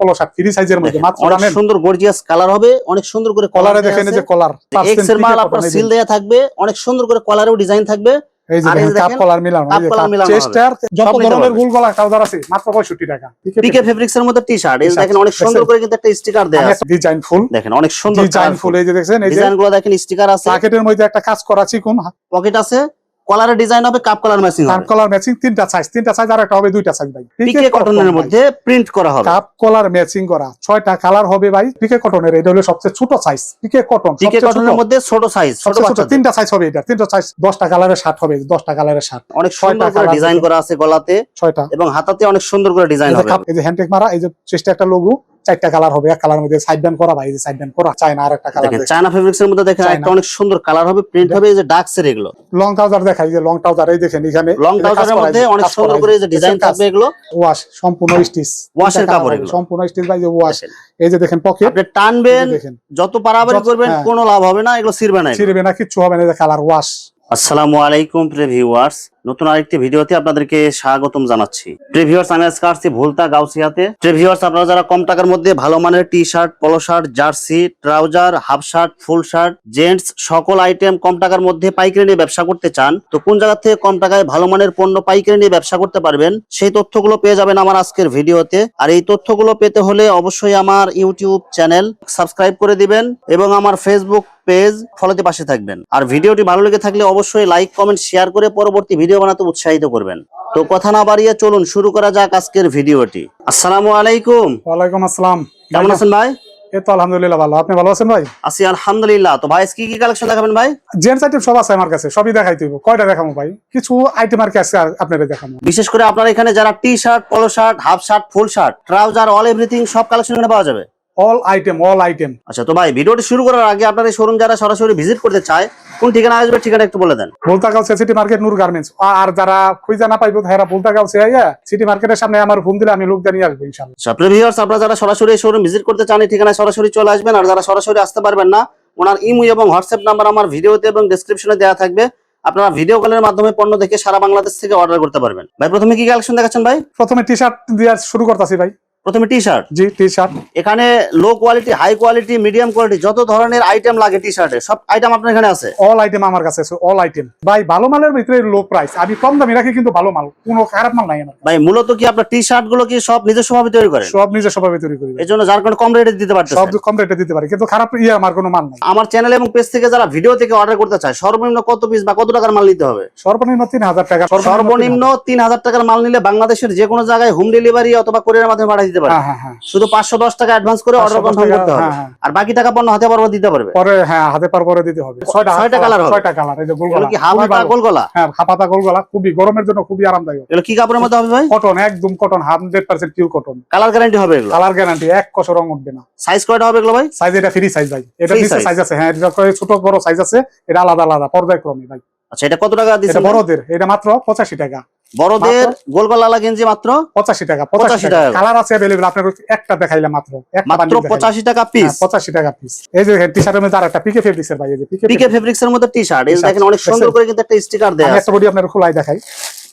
পলো ফ্রি সাইজের মধ্যে মাত্র অনেক সুন্দর গর্জিয়াস কালার হবে অনেক সুন্দর করে কলারে কলার দেখেন যে কলার এক্সের মাল আপনার সিল দেয়া থাকবে অনেক সুন্দর করে কলারেও ডিজাইন থাকবে। এই যে আর এই দেখেন যে কাপ কলার মিলানো কাপ কলার চেস্টার যত ধরনের গোল গলা ট্রাউজার আছে মাত্র 65 টাকা। পিকে ফেব্রিক্স এর মধ্যে এই দেখেন অনেক সুন্দর করে কিন্তু একটা স্টিকার দেয়া আছে। ডিজাইন ফুল দেখেন অনেক সুন্দর ডিজাইন ফুল এই যে এই ডিজাইনগুলো দেখেন স্টিকার আছে। মধ্যে একটা কাজ করা চিকুন পকেট আছে। কলারের ডিজাইন হবে cup collar matching cup collar matching তিনটা সাইজ তিনটা সাইজ আর একটা হবে দুইটা সাইজ ভাই। পিকে কটনের মধ্যে প্রিন্ট করা হবে। কাপ কলার ম্যাচিং করা। ছয়টা কালার হবে ভাই পিকে কটনের এটা হলো সবচেয়ে ছোট সাইজ পিকে কটন পিকে কটনের মধ্যে ছোট সাইজ ছোট তিনটা সাইজ হবে এটা। তিনটা সাইজ দশটা কালারের শার্ট হবে দশটা কালারের শার্ট অনেক ছয়টা সুন্দর করে ডিজাইন করা আছে গলাতে। ছয়টা। এবং হাতাতে অনেক সুন্দর করে ডিজাইন হবে। এই যে হ্যান্ডটেক মারা এই যে চেষ্টা একটা লোগো চারটা কালার হবে এক কালার মধ্যে সাইড ব্যান্ড করা ভাই এই যে সাইড ব্যান্ড করা চায়না আর একটা কালার দেখেন চায়না ফেব্রিক্স এর মধ্যে দেখেন একটা অনেক সুন্দর কালার হবে প্রিন্ট হবে এই যে ডার্কস এর এগুলো। লং ট্রাউজার দেখাই যে লং ট্রাউজার এই দেখেন এখানে। লং ট্রাউজার এর মধ্যে অনেক সুন্দর করে এই যে ডিজাইন থাকবে এগুলো। ওয়াশ সম্পূর্ণ স্টিচ ওয়াশের কাপড় এগুলো। সম্পূর্ণ স্টিচ ভাই যে ওয়াশ এই যে দেখেন পকেট আপনি টানবেন দেখেন। যত পারাবারি করবেন হ্যাঁ। কোনো লাভ হবে না এগুলো ছিড়বে না। ছিড়বে না কিচ্ছু হবে না এই যে কালার ওয়াশ আসসালামু আলাইকুম প্রিয় ভিউয়ার্স। নতুন আরেকটি ভিডিওতে আপনাদেরকে স্বাগতম জানাচ্ছি। প্রিয় ভিউয়ার্স, আমি আজকে আসছি ভুলতা গাউসিয়াতে। প্রিয় ভিউয়ার্স, আপনারা যারা কম টাকার মধ্যে ভালো মানের T shirt polo shirt, jersey, trouser, half shirt, full shirt, gents সকল আইটেম কম টাকার মধ্যে পাইকারি নিয়ে ব্যবসা করতে চান, তো কোন জায়গা থেকে কম টাকায় ভালো মানের পণ্য পাইকারি নিয়ে ব্যবসা করতে পারবেন, সেই তথ্যগুলো পেয়ে যাবেন আমার আজকের ভিডিওতে। আর এই তথ্যগুলো পেতে হলে অবশ্যই আমার ইউটিউব চ্যানেল সাবস্ক্রাইব করে দিবেন এবং আমার ফেসবুক পেজ ফলোতে পাশে থাকবেন। আর ভিডিওটি ভালো লেগে থাকলে অবশ্যই লাইক কমেন্ট শেয়ার করে পরবর্তী ভিডিও বানাতে উৎসাহিত করবেন। তো কথা না বাড়িয়ে চলুন শুরু করা যাক আজকের ভিডিওটি আসসালামু আলাইকুম। ওয়ালাইকুম আসসালাম। কেমন আছেন ভাই? এই তো আলহামদুলিল্লাহ ভালো। আপনি ভালো আছেন ভাই? আছি আলহামদুলিল্লাহ। তো ভাই কি কি কালেকশন দেখাবেন ভাই? জেন্টস আইটেম সব আছে আমার কাছে সবই দেখাই দিব। কয়টা দেখাবো ভাই? কিছু আইটেম আর কি আজকে আপনাদের দেখাবো। বিশেষ করে আপনার এখানে যারা T shirt polo shirt half shirt full shirt trouser all everything সব কালেকশন এখানে পাওয়া যাবে। অল আইটেম অল আইটেম আচ্ছা তো ভাই ভিডিওটি শুরু করার আগে আপনার এই শোরুম যারা সরাসরি ভিজিট করতে চায় কোন ঠিকানা আসবে ঠিকানা একটু বলে দেন। Boltagaon city market Noor garments আর যারা খুঁজে না পাইবো তারা বলতাগাঁও সে আইয়া সিটি মার্কেটের সামনে আমার ফোন দিলে আমি লোক জানিয়ে আসব ইনশাল্লাহ আচ্ছা ভিউয়ার্স আপনারা যারা সরাসরি শোরুম ভিজিট করতে চান এই ঠিকানায় সরাসরি চলে আসবেন। আর যারা সরাসরি আসতে পারবেন না ওনার ইমো এবং হোয়াটসঅ্যাপ নাম্বার আমার ভিডিওতে এবং ডেসক্রিপশনে দেওয়া থাকবে। আপনারা ভিডিও কলের মাধ্যমে পণ্য দেখে সারা বাংলাদেশ থেকে অর্ডার করতে পারবেন। ভাই প্রথমে কি কালেকশন দেখাচ্ছেন ভাই? প্রথমে টি শার্ট দিয়ে শুরু করতেছি ভাই। প্রথমে টি শার্ট জি টি শার্ট এখানে low quality high quality medium quality যত ধরনের আইটেম লাগে টি শার্টে সব আইটেম আপনার এখানে আছে? অল আইটেম আমার কাছে আছে অল আইটেম ভাই ভালো মালের ভিতরে লো প্রাইস আমি কম দামে রাখি কিন্তু ভালো মাল কোনো খারাপ মাল নাই আমার ভাই মূলত কি আপনার টি শার্টগুলো কি সব নিজস্ব ভাবে তৈরি করেন সব নিজে সবাই তৈরি করি এই জন্য যার কারণে কম রেটে দিতে সব পারতেছেন কম রেটে দিতে পারি কিন্তু খারাপ ইয়ে আমার কোনো মাল নাই। আমার চ্যানেল এবং পেজ থেকে যারা ভিডিও থেকে অর্ডার করতে চায় সর্বনিম্ন কত পিস বা কত টাকার মাল নিতে হবে? সর্বনিম্ন তিন হাজার টাকা সর্বনিম্ন তিন হাজার। টাকার মাল নিলে বাংলাদেশের যে কোনো জায়গায় হোম ডেলিভারি অথবা কোরিয়ার মাধ্যমে পাঠিয়ে দিতে পারে। হ্যাঁ হ্যাঁ হ্যাঁ। শুধু পাঁচশো দশ টাকা অ্যাডভান্স করে অর্ডার কনফার্ম করতে হবে। আর বাকি টাকা পণ্য হাতে পারব দিতে পারবে। পরে হ্যাঁ হাতে পার পরে দিতে হবে। ছয়টা হবে? ছয়টা কালার এই যে গোল এগুলো গলা কি হাফ খুবই হাতা ভালো। গোল গলা হ্যাঁ হাফাতা গোল গলা খুবই গরমের জন্য খুবই আরামদায়ক। এগুলো কি কাপড়ের মধ্যে হবে ভাই? কটন একদম cotton hundred percent pure cotton colour guarantee হবে এগুলো? কালার গ্যারান্টি এক কষ রং উঠবে না। সাইজ কয়টা হবে এগুলো ভাই? সাইজ এটা ফ্রি সাইজ ভাই। এটা নিচে সাইজ আছে। হ্যাঁ এটা করে ছোট বড় সাইজ আছে এটা আলাদা আলাদা পর্যায়ক্রমে ভাই। আচ্ছা এটা কত টাকা এটা বড়দের এটা মাত্র পঁচাশি টাকা। বড়দের গোল গলা গেঞ্জি মাত্র পঁচাশি টাকা 85 পঁচাশি টাকা। কালার আছে অ্যাভেলেবল আপনার একটা দেখাইলে মাত্র। মাত্র দেখাইলাম। পঁচাশি টাকা পিস হ্যাঁ, পঁচাশি টাকা পিস এই যে টি শার্টের মধ্যে আর একটা পিকে ফেব্রিক্স এর ভাই পিকে ফেব্রিক্স এর মধ্যে টি শার্ট এই দেখেন অনেক সুন্দর করে কিন্তু একটা স্টিকার দেয়া আছে। একটা বডি আপনার খোলাই দেখাই।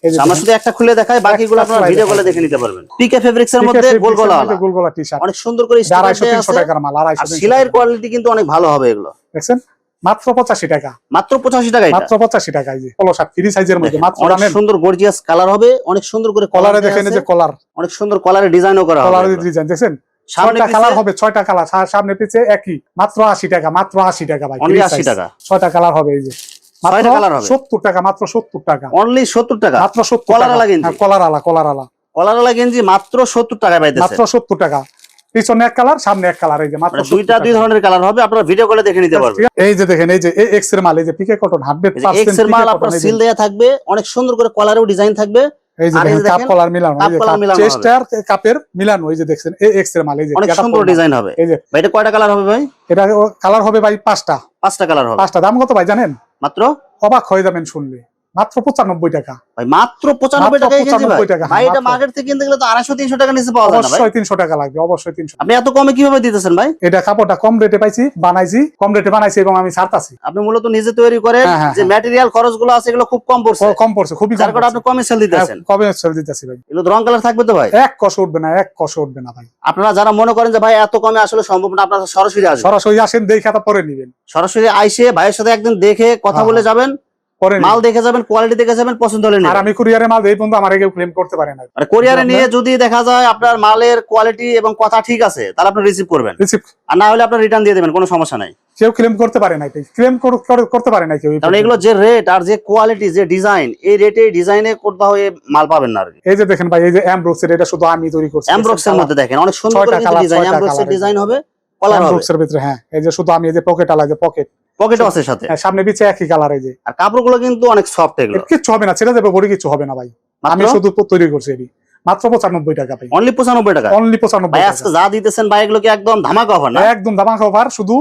এই যে আমরা শুধু একটা খুলে দেখাই বাকিগুলো আপনারা ভিডিও। কলে দেখে নিতে পারবেন। পিকে ফেব্রিক্স এর মধ্যে fabrics গোল এর গলা মধ্যে গোল গলা টি শার্ট অনেক সুন্দর করে স্টিকার দেয়া আছে। টাকার মাল আড়াইশো আর তিনশো সেলাইয়ের কোয়ালিটি কিন্তু অনেক ভালো হবে এগুলো। দেখছেন? মাত্র পঁচাশি টাকা। মাত্র পঁচাশি টাকা মাত্র পঁচাশি টাকা ফ্রি সাইজের মধ্যে মাত্র অনেক সুন্দর গর্জিয়াস কালার হবে অনেক সুন্দর করে কলারে কলারে দেখেন যে কলার অনেক সুন্দর কলারের ডিজাইনও করা হবে ডিজাইন দেখছেন? ছয়টা কালার হবে ছয়টা কালার সামনে পিছে একই মাত্র আশি টাকা মাত্র আশি টাকা ভাই Only free 80 size। টাকা। ছয়টা কালার হবে এই যে? সত্তর টাকা মাত্র সত্তর টাকা। অনলি সত্তর টাকা? মাত্র সত্তর কলার আলা গেঞ্জি? কলার আলা কলার আলা কলারওয়ালা গেঞ্জি মাত্র সত্তর টাকা পাইতেছে। মাত্র সত্তর টাকা। পিছনে এক কালার সামনে এক কালার এই যে মাত্র মানে 70 দুইটা দুই ধরনের কালার হবে আপনারা ভিডিও করে দেখে নিতে পারবেন। এই যে দেখেন এই যে এক্সের মাল এই যে পিকে কটন হান্ড্রেড এই যে এক্সের মাল আপনার সিল দেয়া থাকবে অনেক সুন্দর করে কলারেও ডিজাইন থাকবে। এই যে কাপ কলার মিলানো। চেস্টার কাপের মিলানো এই যে দেখছেন এই এক্সের মাল এই যে অনেক সুন্দর ডিজাইন হবে। এই যে। ভাই এটা কয়টা কালার হবে ভাই? এটা কালার হবে ভাই পাঁচটা। পাঁচটা কালার হবে। পাঁচটা দাম কত ভাই জানেন? মাত্র? অবাক হয়ে যাবেন শুনলে। মাত্র পঁচানব্বই টাকা। ভাই মাত্র পঁচানব্বই টাকা কেজি ভাই। 95 টাকা, ভাই এটা মার্কেট থেকে কিনতে গেলে তো আড়াইশো তিনশো টাকা নিচে পাওয়া যায় অবশ্যই তিনশো টাকা লাগবে অবশ্যই তিনশো। আপনি এত কমে কীভাবে দিতেছেন ভাই? এটা কাপড়টা কম রেটে পাইছি বানাইছি কম রেটে বানাইছি এবং আমি ছাড়তাছি। আপনি মূলত নিজে তৈরি করেন হ্যাঁ, হ্যাঁ, যে হ্যাঁ। ম্যাটেরিয়াল খরচগুলো আছে এগুলো খুব কম পড়ছে। কম পড়ছে খুবই কম যার কারণে আপনি কমে সেল দিতেছেন। পড়ছে। কবে সেল দিতেছি ভাই। এগুলো রং কালার থাকবে তো ভাই? এক কষ উঠবে না এক কষ উঠবে না ভাই। আপনারা যারা মনে করেন যে ভাই এত কমে আসলে সম্ভব না আপনারা সরাসরি আসবেন সরাসরি আসেন দেখে খাতা পরে নিবেন। সরাসরি আইসে ভাইয়ের সাথে একদিন দেখে কথা হ্যাঁ, বলে যাবেন। পরে মাল দেখে যাবেন কোয়ালিটি দেখে যাবেন পছন্দ হলে আর আমি কুরিয়ারে মাল পর্যন্ত আমার কেউ ক্লেম করতে পারে না। মানে কোরিয়ারে নিয়ে যদি দেখা যায় আপনার মালের কোয়ালিটি এবং কথা ঠিক আছে তাহলে আপনি রিসিভ করবেন। রিসিভ আর না হলে আপনি রিটার্ন দিয়ে দেবেন কোনো সমস্যা নাই। কেউ ক্লেম করতে পারে না ক্লেম করতে পারে না কেউ কারণ এগুলো যে রেট আর যে কোয়ালিটি যে ডিজাইন এই রেটে ডিজাইনে করতে হয়ে মাল পাবেন না এই যে দেখেন ভাই এই যে অ্যামব্রক্সের এটা শুধু আমি তৈরি করছি। এর মধ্যে দেখেন অনেক সুন্দর ডিজাইন এর ডিজাইন হবে কলার হবে। ভিতরে হ্যাঁ এই যে শুধু আমি এই যে পকেট আলা যে পকেট পকেটও আছে সাথে। হ্যাঁ, সামনে পিছে একই কালার এই যে। আর কাপড়গুলো কিন্তু অনেক সফট এগুলো। কিছু হবে না ছেড়ে দেবে বড় কিছু হবে না ভাই। আমি শুধু তৈরি করছি এটি। মাত্র পঁচানব্বই টাকা ভাই। অনলি পঁচানব্বই টাকা? অনলি পঁচানব্বই যা দিতেছেন ভাই এগুলো কি একদম ধামাকা অফার না? একদম ধামাকা অফার শুধু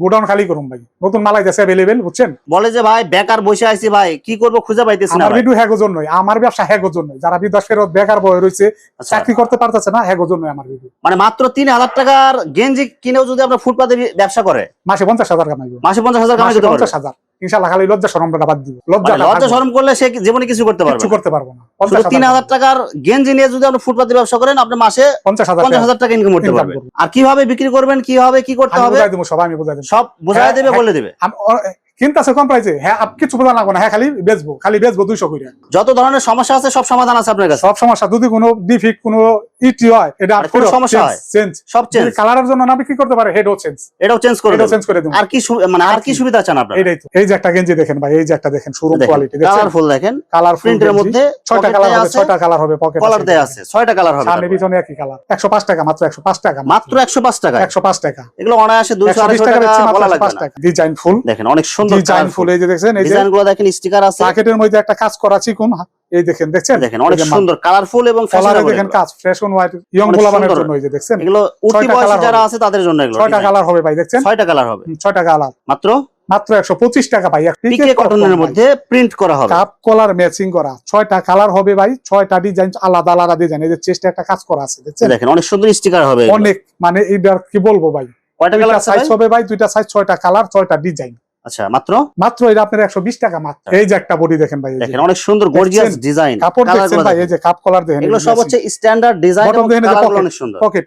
গোডাউন খালি করুন ভাই। নতুন মালাই দেশে অ্যাভেলেবেল বুঝছেন? বলে যে ভাই বেকার বসে আছি ভাই কি করব খুঁজে পাইতেছি না আমার ভিডিও ওজন নয় আমার ব্যবসা হ্যাগ ওজন নয়। যারা বিদেশ ফেরত বেকার বয়ে রয়েছে আচ্ছা। চাকরি করতে পারতেছে না হ্যাগ ওজন নয় আমার ভিডিও। মানে মাত্র 3000 টাকার গেঞ্জি কিনেও যদি আপনি ফুটপাতে ব্যবসা করে মাসে 50000 কামাইবে। মাসে 50000 কামাইবে 50000 খালি বাদ দিব। মানে শরম করলে সে জীবনে কিছু করতে পারবে কিছু করতে পারব না। তিন হাজার টাকার নিয়ে যদি আপনি ব্যবসা করেন আপনি মাসে পঞ্চাশ হাজার হাজার টাকা ইনকাম আর কীভাবে বিক্রি করবেন কীভাবে কি করতে হবে? সব আমি সব বোঝাই হ্যাঁ, দেবে হ্যাঁ। বলে দেবে। কিনতেছে কম প্রাইসে হ্যাঁ কিছু লাগবো না। হ্যাঁ খালি বেচবো খালি বেচবো দুইশো করে। যত ধরনের সমস্যা আছে সব সমাধান আছে আপনার কাছে? সব সমস্যা যদি কোনো ডিফিক্ট কোনো ইটি হয় এটা কোনো সমস্যা হয়? চেঞ্জ সব চেঞ্জ কালারের জন্য না বিক্রি করতে পারে হেডও চেঞ্জ এটাও চেঞ্জ করে এটাও চেঞ্জ করে দেবো। আর কি মানে আর কি সুবিধা চান আপনার? এইটাই তো। এই যে একটা গেঞ্জি দেখেন ভাই এই যে একটা দেখেন শোরুম কোয়ালিটি কালারফুল দেখেন। কালারফুল প্রিন্টের মধ্যে ছয়টা কালার হবে আছে, ছয়টা কালার হবে পকেট কলার দেয়া আছে ছয়টা কালার হবে সামনে পিছনে একই কালার একশো পাঁচ টাকা মাত্র একশো পাঁচ টাকা মাত্র। একশো পাঁচ টাকা একশো পাঁচ টাকা। এগুলো অনায়াসে দুশো একশো বিশ আড়াইশো টাকা বলা লাগবে টাকা। ডিজাইন ফুল দেখেন অনেক সুন্দর ডিজাইন ফুল এই যে দেখছেন এই যে দেখেন স্টিকার আছে। প্যাকেটের মধ্যে একটা কাজ করা চিকুন এই দেখেন দেখছেন? দেখেন অনেক এই যে মাল। সুন্দর কালারফুল এবং কলারে দেখেন কাজ ফ্রেশ অন হোয়াইট ইয়ং গোলাবানের জন্য এই যে দেখছেন। এগুলো উঠতি ছয়টা যারা আছে তাদের জন্য এগুলো ছয়টা কালার হবে ভাই দেখছেন? ছয়টা কালার হবে। ছয়টা কালার। মাত্র? মাত্র একশো পঁচিশ টাকা ভাই পিকে কটনের মধ্যে প্রিন্ট করা হবে। কাপ কলার ম্যাচিং করা। ছয়টা কালার হবে ভাই ছয়টা ডিজাইন আলাদা আলাদা ডিজাইন এই যে চেস্টে একটা কাজ করা আছে দেখছেন? দেখেন অনেক সুন্দর স্টিকার হবে অনেক মানে এইটার কি বলব ভাই? কয়টা কালার সাইজ হবে ভাই দুইটা সাইজ ছয়টা কালার ছয়টা ডিজাইন আচ্ছা মাত্র? মাত্র এটা আপনার একশো বিশ টাকা মাত্র। এই যে একটা বডি দেখেন ভাই দেখেন অনেক সুন্দর গর্জিয়াস ডিজাইন কাপড় দেখেন ভাই এই যে কাপ কলার দেখেন এগুলো সব হচ্ছে স্ট্যান্ডার্ড ডিজাইন। অনেক সুন্দর। পকেট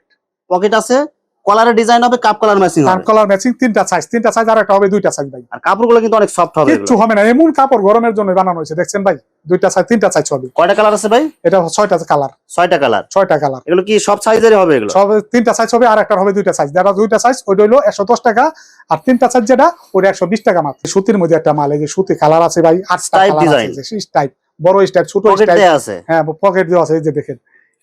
পকেট আছে কলারের ডিজাইন হবে cup collar matching cup collar matching তিনটা সাইজ তিনটা সাইজ আর একটা হবে দুইটা সাইজ ভাই। আর কাপড়গুলো কিন্তু অনেক সফট হবে কিচ্ছু হবে না এমন কাপড় গরমের জন্য বানানো হয়েছে দেখছেন ভাই? দুইটা সাইজ তিনটা সাইজ হবে। কয়টা কালার আছে ভাই? এটা ছয়টা কালার ছয়টা কালার ছয়টা কালার এগুলো কি সব সাইজেরই হবে এগুলো? সব তিনটা সাইজ হবে আর একটা হবে দুইটা সাইজ যারা দুইটা সাইজ ওইটা হলো একশো দশ টাকা। আর তিনটা সাইজ যেটা ওটা একশো বিশ টাকা মাত্র। সুতির মধ্যে একটা মাল এই যে সুতি কালার আছে ভাই কালার design। আছে টাইপ বড় স্টাইপ ছোট স্টাইপ আছে। হ্যাঁ পকেট দেওয়া আছে এই যে দেখেন।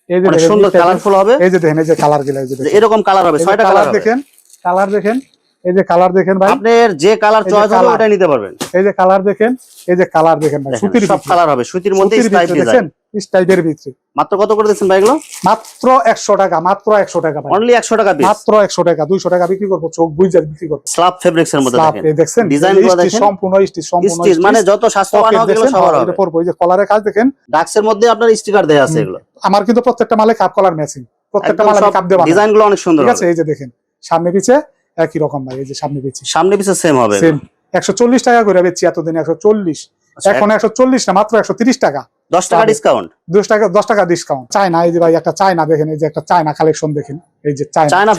এই যে সুন্দর কালারফুল হবে। এই যে দেখেন এই যে কালারগুলো এই যে যে এরকম কালার হবে ছয়টা কালার দেখেন কালার দেখেন। এই যে কালার দেখেন ভাই। আপনার যে কালার চয়েস হবে। ওটাই নিতে পারবেন। এই যে কালার দেখেন এই যে কালার দেখেন ভাই সুতির সব কালার হবে সুতির মধ্যে স্টাইপ ডিজাইন দেখেন স্টাইপের ভিতরে। মাত্র কত করে দিচ্ছেন ভাই এগুলো? মাত্র একশো টাকা মাত্র একশো টাকা ভাই। অনলি একশো টাকা পিস মাত্র একশো টাকা দুইশো টাকা বিক্রি করব চোখ বিক্রি করব। স্ল্যাব ফেব্রিক্স এর মধ্যে দেখেন। এই গুলো স্টিচ দেখেন। সম্পূর্ণ স্টিচ সম্পূর্ণ স্টিচ মানে যত স্বাস্থ্যবান হবে এগুলো সবার হবে। পরবো এই যে কলারের কাজ দেখেন। ডাক্সের মধ্যে আপনার স্টিকার দেয়া আছে এগুলো। আমার কিন্তু প্রত্যেকটা মালে কাপ কলার ম্যাচিং প্রত্যেকটা মালে কাপ দেওয়া ডিজাইনগুলো অনেক সুন্দর ঠিক আছে এই যে দেখেন সামনে পিছে একই রকম ভাই এই যে সামনে পিছে সামনে পিছে সেম হবে সেম একশো চল্লিশ টাকা করে বেচছি এতদিন একশো চল্লিশ। আচ্ছা, এখন একশো চল্লিশ না মাত্র একশো তিরিশ টাকা। দশ টাকা। ডিসকাউন্ট দশ টাকা দশ টাকা ডিসকাউন্ট চায়না এই যে ভাই একটা চায়না দেখেন এই যে একটা চায়না কালেকশন দেখেন এই যে চায়না।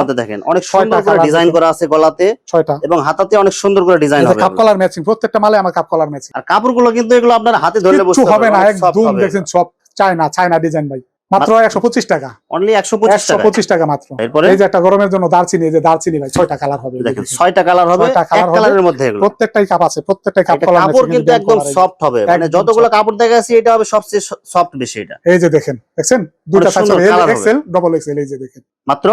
মধ্যে দেখেন অনেক সুন্দর করে ডিজাইন করা আছে গলাতে। ছয়টা। এবং হাতাতে অনেক সুন্দর করে ডিজাইন হবে কাপ। কলার ম্যাচিং প্রত্যেকটা মালে আমার কাপ কলার ম্যাচিং আর কাপড়গুলো কিন্তু এগুলো আপনার হাতে ধরলে বুঝতে হবে না একদম হবে। দেখছেন সব চায়না চায়না ডিজাইন ভাই। মাত্র একশো পঁচিশ টাকা। অনলি একশো পঁচিশ টাকা মাত্র। এরপরে? এই যে একটা গরমের জন্য দারচিনি যে দারচিনি ভাই ছয়টা কালার হবে। ছয়টা কালার হবে। কালারের মধ্যে প্রত্যেকটাই কাপ আছে প্রত্যেকটাই কাপ কাপড় কিন্তু একদম। সফট হবে। মানে যতগুলো কাপড় দেখা যাচ্ছে এটা হবে সবচেয়ে সফট বেশি এটা। এই যে দেখেন দেখছেন? দুটা। এক্সেল ডবল এক্সেল এই যে দেখেন। মাত্র?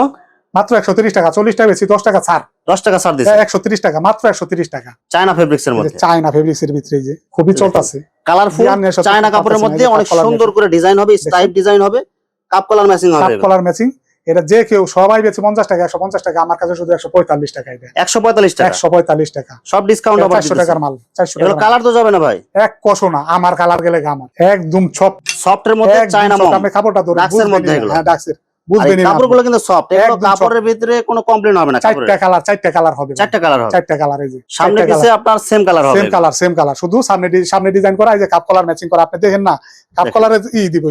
মাত্র একশো তিরিশ টাকা চল্লিশ টাকা বেশি দশ টাকা ছাড়। দশ টাকা ছাড় দিচ্ছে একশো তিরিশ টাকা মাত্র একশো তিরিশ টাকা। চায়না ফেব্রিক্স এর মধ্যে। চায়না ফেব্রিক্স এর ভিতরে যে খুবই চলতেছে। কালারফুল চায়না কাপড়ের মধ্যে অনেক সুন্দর করে ডিজাইন হবে স্টাইপ ডিজাইন হবে কাপ কালার ম্যাচিং হবে কাপ কলার ম্যাচিং এটা যে কেউ সবাই বেছে পঞ্চাশ টাকা একশো পঞ্চাশ টাকা আমার কাছে শুধু একশো পঁয়তাল্লিশ টাকা এটা। একশো পঁয়তাল্লিশ টাকা? একশো পঁয়তাল্লিশ টাকা। সব ডিসকাউন্ট চারশো টাকার মাল চারশো টাকা কালার তো যাবে না ভাই। এক কষো না আমার কালার গেলে আমার একদম সফটের মধ্যে চায়না। আপনি কাপড়টা ধরে ডাক্সের মধ্যে হ্যাঁ ডাক্সের বুঝবেন কাপড়গুলো কিন্তু সফট এগুলো কাপড়ের ভিতরে কোনো কমপ্লেন হবে না চারটা কালার চারটা কালার হবে। চারটা কালার হবে। চারটা কালার এই যে সামনে পিছে আপনার সেম কালার হবে। সেম কালার সেম কালার শুধু সামনে সামনে ডিজাইন করা এই যে কাপ কালার ম্যাচিং করা আপনি দেখেন না কাপ দেখেন। ই দিব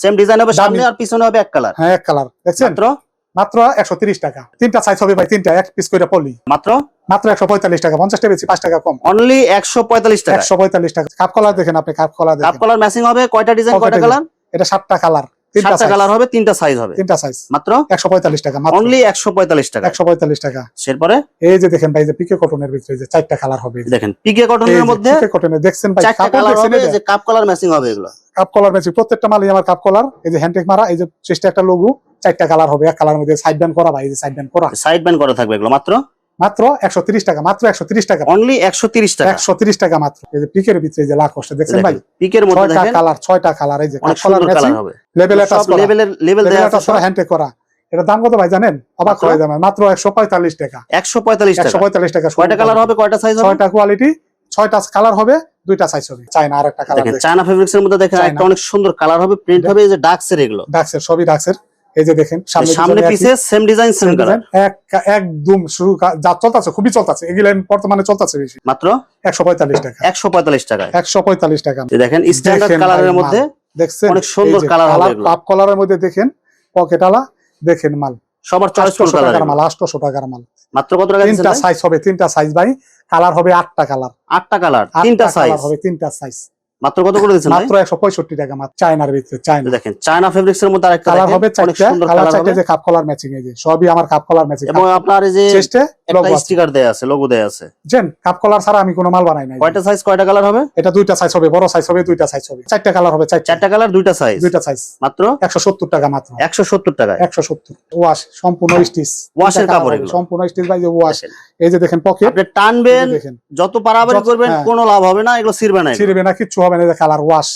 সেম ডিজাইন হবে সামনে আর পিছনে হবে এক কালার হ্যাঁ এক কালার দেখছেন? মাত্র? মাত্র একশো তিরিশ টাকা। তিনটা সাইজ হবে ভাই তিনটা এক পিস করে পলি। মাত্র? মাত্র একশো পঁয়তাল্লিশ টাকা পঞ্চাশটা বেশি পাঁচ টাকা কম। অনলি একশো পঁয়তাল্লিশ টাকা একশো পঁয়তাল্লিশ টাকা। কাপ কলার দেখেন আপনি cup collar cup colour matching হবে কয়টা ডিজাইন কয়টা কালার এটা সাতটা কালার সাতটা কালার হবে তিনটা সাইজ হবে। তিনটা সাইজ মাত্র? একশো পঁয়তাল্লিশ টাকা মাত্র। অনলি একশো পঁয়তাল্লিশ টাকা। একশো পঁয়তাল্লিশ টাকা। এরপরে এই যে দেখেন ভাই যে পিকে কটনের ভিতরে যে চারটা কালার হবে দেখেন পিকে কটনের মধ্যে পিকে কটনের দেখছেন ভাই চারটা কালার হবে যে কাপ কালার ম্যাচিং হবে এগুলো। কাপ কলার ম্যাচিং প্রত্যেকটা মালই আমার কাপ কলার এই যে হ্যান্ডটেক মারা এই যে চেষ্টা একটা লোগো চারটা কালার হবে এক কালার মধ্যে সাইড ব্যান্ড করা ভাই এই যে সাইড ব্যান্ড করা। সাইড ব্যান্ড করা থাকবে এগুলো মাত্র? মাত্র একশো তিরিশ টাকা মাত্র একশো টাকা। অনলি একশো টাকা। একশো টাকা মাত্র। এই যে পিকের ভিতরে যে লাখ কষ্ট দেখছেন ভাই? পিকের মধ্যে ছয়টা কালার ছয়টা কালার এই যে কলার হবে। লেভেল লেভেলের লেভেল করা। এটার দাম কত ভাই জানেন? অবাক মাত্র? হয়ে যাবে মাত্র একশো পঁয়তাল্লিশ টাকা। একশো পঁয়তাল্লিশ একশো পঁয়তাল্লিশ টাকা কয়টা কালার হবে? কয়টা সাইজ ছয়টা কোয়ালিটি ছয়টা কালার হবে দুইটা সাইজ হবে। চায়না আর একটা কালার দেখেন চায়না ফেব্রিক্স এর মধ্যে দেখেন একটা অনেক সুন্দর কালার হবে। প্রিন্ট হবে এই যে ডার্কসের এগুলো। ডাক্সের সবই ডাক্সের এই যে দেখেন সামনে সামনে পিছে সেম ডিজাইন সেম কালার এক একদম শুরু যা চলতেছে খুবই চলতেছে। এগুলো বর্তমানে চলতেছে বেশি। মাত্র? একশো পঁয়তাল্লিশ টাকা। একশো পঁয়তাল্লিশ টাকায়। একশো পঁয়তাল্লিশ টাকা। যে দেখেন স্ট্যান্ডার্ড কালারের মধ্যে দেখছেন? অনেক সুন্দর কালার হবে এগুলো। কাপ কালারের মধ্যে দেখেন পকেট আলা দেখেন মাল। সবার চয়েস আটশো কালার টাকার মাল আটশো টাকার মাল। মাত্র কত টাকা তিনটা সাইজ হবে তিনটা সাইজ ভাই। কালার হবে আটটা কালার আটটা কালার তিনটা সাইজ হবে তিনটা সাইজ মাত্র কত করে দিচ্ছেন ভাই? মাত্র একশো পঁয়ষট্টি টাকা মাত্র চায়নার ভিতরে চায়না। দেখেন চায়না ফেব্রিক্স এর মধ্যে আরেকটা কালার হবে অনেক চারটা সুন্দর কালার চারটা যে কাপ কলার ম্যাচিং এই যে সবই আমার কাপ কলার ম্যাচিং এবং আপনার এই যে চেস্টে একটা স্টিকার দেয়া আছে লোগো দেয়া আছে। জেন কাপ কলার ছাড়া আমি কোনো মাল বানাই নাই। কয়টা সাইজ কয়টা কালার হবে? এটা দুইটা সাইজ হবে বড় সাইজ হবে দুইটা সাইজ হবে। চারটা কালার হবে চারটা। কালার দুইটা সাইজ দুইটা সাইজ মাত্র? একশো সত্তর টাকা মাত্র। একশো সত্তর টাকায়? একশো সত্তর। ওয়াশ সম্পূর্ণ স্টিচ ওয়াশের কাপড় এগুলো। সম্পূর্ণ স্টিচ ভাই যে ওয়াশ এই যে দেখেন পকেট আপনি টানবেন দেখেন। যত পারাবারি করবেন হ্যাঁ। কোনো লাভ হবে না এগুলো ছিড়বে না। ছিড়বে না কিচ্ছু হবে না কালার ওয়াশ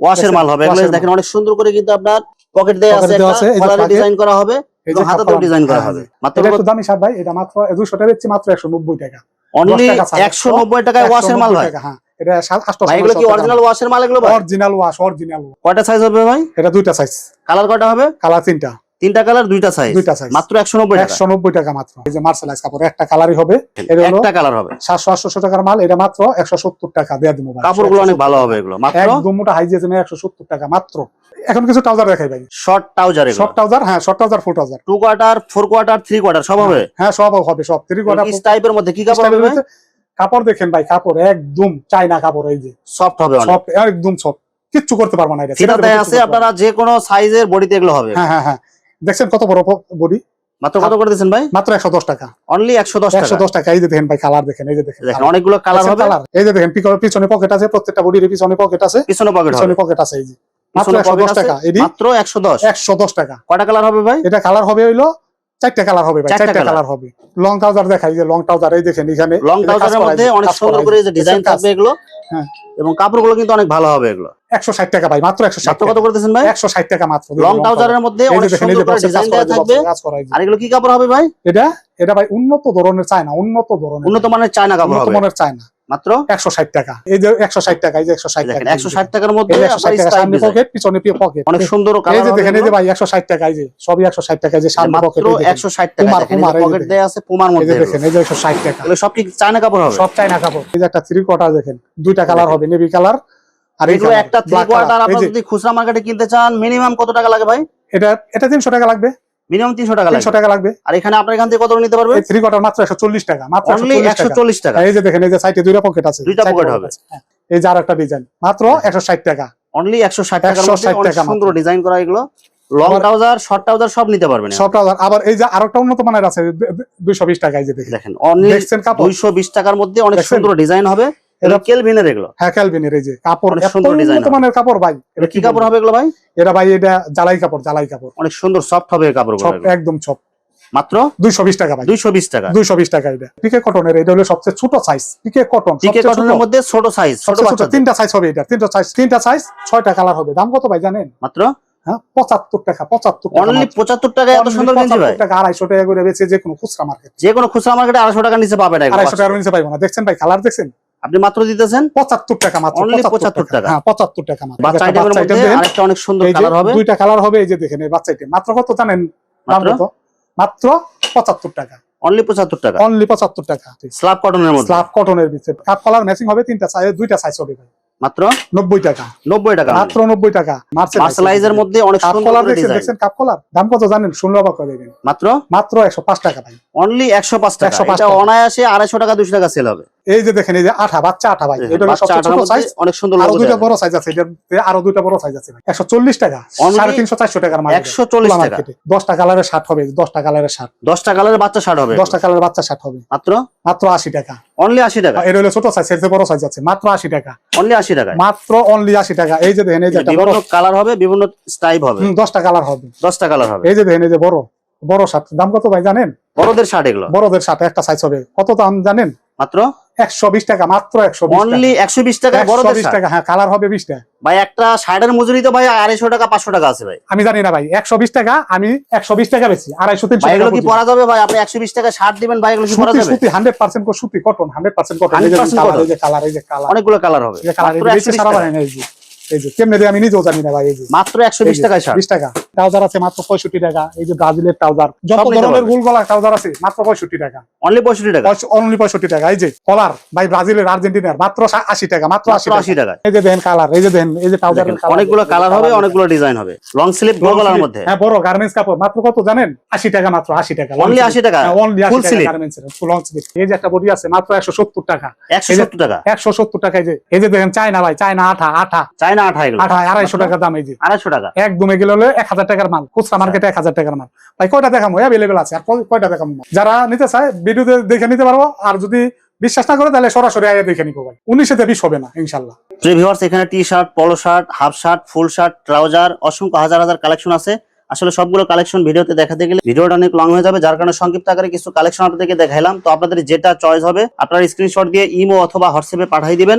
ওয়াশের মাল হবে। এগুলো দেখেন অনেক সুন্দর করে কিন্তু আপনার পকেট দেয়া আছে একটা যে কলারে। ডিজাইন করা হবে এবং যে হাতাতেও ডিজাইন করা হ্যাঁ, হবে। মাত্র এটা দামি শার্ট ভাই এটা মাত্র দুশো টাকা বেচছি মাত্র একশো নব্বই টাকা। অনলি টাকা ছাড়। একশো নব্বই টাকায় ওয়াশের মাল 190 ভাই হ্যাঁ। এটা আটশো ভাই এগুলো কি অরিজিনাল ওয়াশের মাল এগুলো ভাই? অরিজিনাল ওয়াশ অরিজিনাল কয়টা সাইজ হবে ভাই? এটা দুইটা সাইজ কালার কয়টা হবে? কালার তিনটা। তিনটা কালার দুইটা সাইজ দুইটা সাইজ মাত্র একশো নব্বই টাকা? একশো নব্বই টাকা মাত্র। এই যে মার্সেলাইজ কাপড় একটা কালারই হবে। এটা হলো একটা কালার হবে। টাকার মাল এটা মাত্র একশো সত্তর টাকা দেওয়া দিব ভাই। কাপড়গুলো অনেক ভালো হবে এগুলো। মাত্র? একদম মোটা টাকা মাত্র। এখন কিছু ট্রাউজার দেখাই ভাই। শর্ট ট্রাউজার এগুলো। শর্ট ট্রাউজার হ্যাঁ short trouser full trouser two quarter four quarter three quarter সব হবে? হ্যাঁ সব হবে সব। থ্রি কোয়ার্টার টাইপের মধ্যে কি কাপড় হবে কাপড় দেখেন ভাই কাপড় একদম চাইনা কাপড় এই যে। সফট হবে সব একদম সব কিচ্ছু করতে পারব না এটা। সেটা সেটা দেয়া কিচ্ছু আছে আপনারা যে কোনো সাইজের বডিতে এগুলো হবে। হ্যাঁ হ্যাঁ হ্যাঁ। দেখছেন কত বড় বডি মাত্র কত করে দিচ্ছেন ভাই? মাত্র একশো দশ টাকা। অনলি একশো দশ একশো টাকা দশ টাকা। এই যে দেখেন ভাই কালার দেখেন এই যে দেখেন অনেকগুলো কালার হবে। colour? এই যে দেখেন পিছনে- পকেট আছে প্রত্যেকটা বডির পিছনে পকেট আছে। পিছনে পকেট পিছনে পকেট আছে এই যে। মাত্র একশো দশ টাকা এডি। মাত্র একশো দশ। একশো দশ টাকা। কয়টা কালার হবে ভাই? এটা কালার হবে হইল চারটা কালার হবে ভাই চারটা চারটা কালার হবে। লং ট্রাউজার দেখাই যে লং ট্রাউজার এই দেখেন এখানে লং ট্রাউজারের মধ্যে অনেক সুন্দর করে যে ডিজাইন থাকবে এগুলো। হ্যাঁ। এবং কাপড়গুলো কিন্তু অনেক ভালো হবে এগুলো। একশো ষাট টাকা ভাই মাত্র একশো ষাট কত করতেছেন ভাই? একশো ষাট টাকা মাত্র। লং ট্রাউজারের মধ্যে অনেক সুন্দর করে ডিজাইন দেওয়া থাকবে। আর এগুলো কি কাপড় হবে ভাই? এটা এটা ভাই উন্নত ধরনের চায়না উন্নত ধরনের। উন্নত মানের চায়না কাপড় উন্নত চায়না মানের চায় না মাত্র একশো ষাট টাকা এই যে একশো ষাট টাকা এই যে একশো ষাট টাকা একশো ষাট টাকার মধ্যে সামনে পকেট পিছনে পকেট অনেক সুন্দর এই যে দেখেন এই যে ভাই একশো ষাট টাকা এই যে সবই একশো ষাট টাকা যে সামনে পকেট একশো ষাট টাকা পুমার, পকেট। দেওয়া আছে পুমার মধ্যে দেখেন এই যে একশো ষাট টাকা সব কি চায়না কাপড় হবে সব চাইনা কাপড় এই যে একটা থ্রি কোয়ার্টার দেখেন দুইটা কালার হবে নেভি কালার আর এই এগুলো একটা থ্রি কোয়ার্টার যে যদি খুচরা মার্কেটে কিনতে চান মিনিমাম কত টাকা লাগে ভাই এটা এটা তিনশো টাকা লাগবে মিনিমাম তিনশো টাকা তিনশো লাগে টাকা লাগবে। আর এখানে আপনার এখান থেকে কত নিতে পারবে এই থ্রি কোয়ার্টার মাত্র টাকা। টাকা। এই যে দেখেন এই যে সাইডে দুইটা পকেট আছে। দুইটা হবে। হ্যাঁ। এই যে ডিজাইন মাত্র টাকা। অনলি টাকার মধ্যে। সুন্দর ডিজাইন করা এগুলো। লং ট্রাউজার শর্ট ট্রাউজার সব নিতে পারবেন ট্রাউজার আবার এই যে আরেকটা উন্নত মানের আছে দুইশো বিশ টাকা এই যে দেখেন। অনলি দেখছেন কাপড়? দুইশো বিশ টাকার মধ্যে অনেক সুন্দর ডিজাইন হবে। এটা কেলভিনের এগুলো? হ্যাঁ ক্যালভিনের এই যে কাপড়। সুন্দর হবে। মানের কাপড় ভাই। এটা কি কাপড় হবে এগুলো ভাই? এটা ভাই এটা জ্বালাই কাপড় জ্বালাই কাপড়। অনেক সুন্দর সফট হবে কাপড় একদম মাত্র? দুইশো বিশ টাকা ভাই। দুইশো বিশ টাকা। দুইশো বিশ টাকা এটা। পিকে কটনের এটা হলো সবচেয়ে ছোট সাইজ পিকে কটন পিকে কটনের মধ্যে ছোট সাইজ ছোট তিনটা সাইজ হবে এটা। তিনটা সাইজ তিনটা সাইজ ছয়টা কালার হবে। দাম কত ভাই জানেন? মাত্র? হ্যাঁ পঁচাত্তর টাকা পঁচাত্তর টাকা অনলি পঁচাত্তর টাকায় এত সুন্দর গেঞ্জি ভাই? টাকা আড়াইশো টাকা করে বেচে যে কোনো খুচরা মার্কেট যে কোনো খুচরা মার্কেটে আড়াইশো টাকার নিচে এগুলো। আড়াইশো নিচে না। দেখছেন ভাই কালার দেখছেন? আপনি মাত্র দিতেছেন? পঁচাত্তর টাকা মাত্র Only 75 75 টাকা। হ্যাঁ পঁচাত্তর টাকা মাত্র। বাচ্চা আইটেমের মধ্যে আরেকটা অনেক সুন্দর কালার হবে। দুইটা কালার হবে এই যে দেখেন এই বাচ্চা item। মাত্র কত জানেন? মাত্র? মাত্র পঁচাত্তর টাকা। অনলি পঁচাত্তর টাকা। অনলি পঁচাত্তর টাকা স্লাব কটনের মধ্যে? স্লাব কটনের ভিতরে। কাপ কালার ম্যাচিং হবে তিনটা সাইজ দুইটা সাইজ হবে ভাই। মাত্র? নব্বই টাকা। নব্বই টাকা মাত্র নব্বই টাকা। মার্শালাইজের মধ্যে অনেক সুন্দর কলার করে দেখছেন দেখছেন কাপ কলার দাম কত জানেন? শুনলে অবাক হয়ে যাবেন। মাত্র? মাত্র একশো পাঁচ টাকা ভাই। অনলি একশো পাঁচ টাকা। 105 এটা অনায়াসে আড়াইশো টাকা দুশো টাকা সেল হবে। এই যে দেখেন এই যে আঠা বাচ্চা আঠা ভাই এটা অনেক সুন্দর আরও দুইটা বড় সাইজ আছে আরও দুইটা বড় সাইজ আছে একশো চল্লিশ টাকা সাড়ে তিনশো চারশো টাকার মাল 140 টাকা। দশটা কালারের শার্ট হবে দশটা কালারের শার্ট দশটা কালারের বাচ্চা শার্ট হবে। দশটা কালারের বাচ্চা শার্ট হবে। মাত্র? মাত্র আশি টাকা। অনলি আশি টাকা? এটা হলো ছোট সাইজ এর বড় সাইজ আছে। মাত্র আশি টাকা। অনলি আশি টাকায় মাত্র অনলি আশি টাকা। এই যে দেখেন এই যে বিভিন্ন কালার হবে বিভিন্ন স্টাইপ হবে। দশটা কালার হবে। দশটা কালার হবে। এই যে দেখেন এই যে বড় বড় শার্ট দাম কত ভাই জানেন? বড়দের শার্ট এগুলো? বড়দের শার্ট একটা সাইজ হবে। কত দাম জানেন? মাত্র? একশো বিশ টাকা মাত্র একশো বিশ অনলি একশো বিশ টাকা বিশ টাকা হ্যাঁ কালার হবে বিশটা ভাই একটা শার্টের মজুরি তো ভাই আড়াইশো টাকা পাঁচশো টাকা আছে ভাই। আমি জানি না ভাই একশো বিশ টাকা আমি একশো বিশ টাকা বেশি আড়াইশো তিনশো টাকা এগুলো কি। পরা যাবে ভাই? আপনি একশো বিশ টাকা শার্ট দিবেন ভাই এগুলো কি পরা সুতি যাবে? সুতি হান্ড্রেড পার্সেন্ট সুতি কটন হান্ড্রেড পার্সেন্ট কটন এই যে কালার এই যে কালার অনেকগুলো কালার হবে। কালার বিশ টাকা। এই যে কেমনে দিয়ে আমি নিজেও জানি না ভাই এই যে। মাত্র একশো বিশ শার্ট। বিশ টাকা। ট্রাউজার আছে মাত্র পঁয়ষট্টি টাকা এই যে ব্রাজিলের ট্রাউজার। যত ধরনের। গুল গলা ট্রাউজার আছে মাত্র পঁয়ষট্টি টাকা। অনলি পঁয়ষট্টি টাকা? অনলি পঁয়ষট্টি টাকা এই যে কলার ভাই ব্রাজিলের আর্জেন্টিনার মাত্র আশি টাকা মাত্র আশি আশি টাকা। এই যে দেন কালার এই যে দেন এই যে ট্রাউজারের দেখেন, অনেকগুলো কালার হবে অনেকগুলো ডিজাইন হবে। লং স্লিভ গোল গলার মধ্যে। হ্যাঁ বড় গার্মেন্টস কাপড়। মাত্র কত জানেন? আশি টাকা মাত্র আশি টাকা। অনলি আশি টাকা? অনলি আশি টাকা গার্মেন্টস লং স্লিভ এই যে একটা বডি আছে মাত্র একশো সত্তর টাকা। একশো সত্তর টাকা? একশো সত্তর টাকা এই যে এই যে দেখেন চায়না ভাই চায়না আঠা আঠা। চায়না আঠা এগুলো। আঠা আড়াইশো টাকা দাম এই যে। আড়াইশো টাকা। একদম এগুলো হলো এক হাজার টাকার মাল খুচরা মার্কেটে এক হাজার টাকার মাল। ভাই কয়টা দেখামো অ্যাভেলেবেল আছে। আর কয়টা দেখামো যারা নিতে চায় ভিডিওতে দেখে নিতে পারব। আর যদি বিশ্বাস না করে তাহলে সরাসরি আগে দেখে নিবো ভাই। উনিশে বিশ হবে না ইনশাল্লাহ। ভিউয়ার্স এখানে T shirt polo shirt half shirt full shirt trouser অসংখ্য হাজার হাজার কালেকশন আছে। আসলে সবগুলো কালেকশন ভিডিওতে দেখাতে গেলে ভিডিওটা অনেক লং হয়ে যাবে যার কারণে সংক্ষিপ্ত আকারে কিছু কালেকশন আপনাদেরকে দেখাইলাম। তো আপনাদের যেটা চয়েস হবে আপনারা স্ক্রিনশট দিয়ে ইমো অথবা হোয়াটসঅ্যাপে পাঠিয়ে দিবেন।